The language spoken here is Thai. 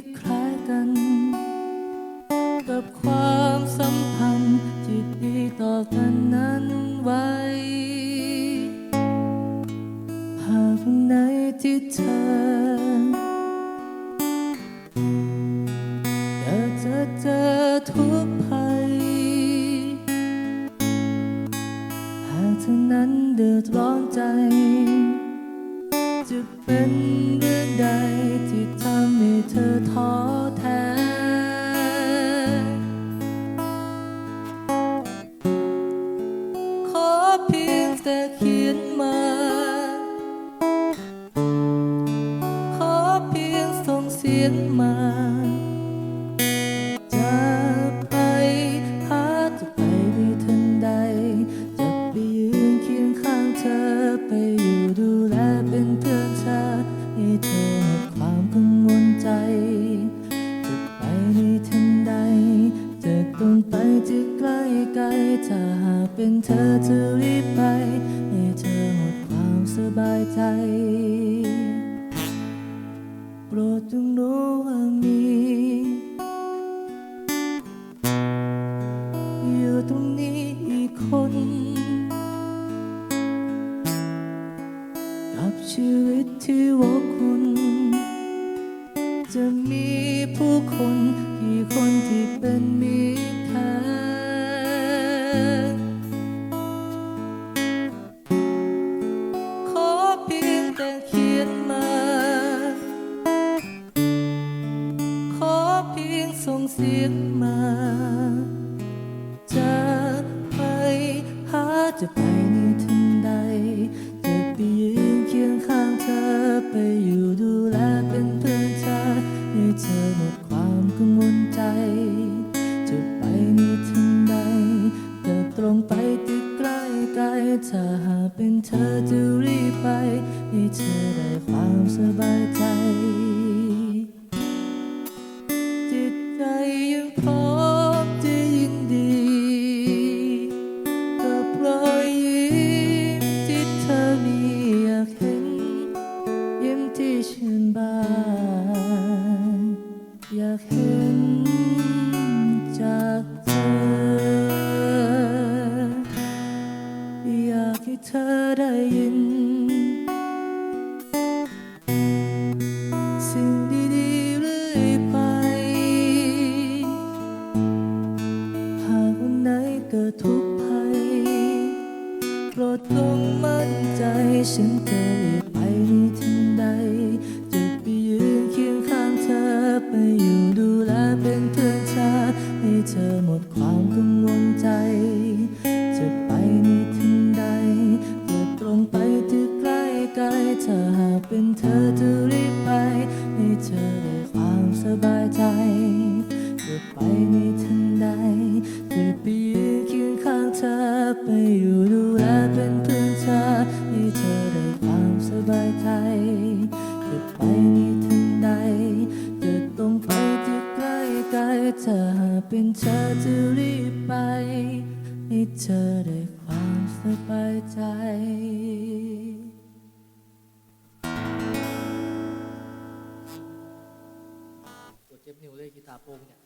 ่คล้ายกัน กับความสัมพันธ์ที่ดีต่อกันนั้นไว้ หากวันไหนที่เธอจะเจอทุกภัย หากเธอนั้นเดือดร้อนใจ จะเป็นเรื่อง ท้อแท้ขอเพียงแต่เขียนมา ไกลถ้าหากเป็นเธอจะรีบไปให้เธอหมดความสบายใจ โปรดจงรู้ว่ามีอยู่ตรงนี้อีกคน กับชีวิตที่วกคุณจะมีผู้คนกี่คนที่เป็นมิ ยนมา ขอเพียงส่งเสียงมา จะไปหาจะไปในทันใด จะไปยืนเคียงข้างเธอไปอยู่ดูแลเป็นเพื่อนเธอให้เธอหมดความกังวลใจ จะไปในทันใดจะตรงไปที่ใกล้ไกลถ้าหากเป็นเธอจะรีบไปให้เธอ อยากเห็นจากเธอ อยากให้เธอได้ยิน สิ่งดีๆเรื่อยไป หากวันไหนเกิดทุกข์ภัยโปรดจงมั่นใจฉันจะรีบ ในทันใดจะไปยืนเคียงข้างเธอ ไปอยู่ดูแลเป็นเพื่อนเธอให้เธอได้ความสบายใจจะไปในทันใดจะตรงไปที่ใกล้ไกลถ้าหากเป็นเธอจะรีบไปให้เธอได้ความสบายใจปวดเจ็บนิ้วเลยกีตาร์โปร่งเนี่ย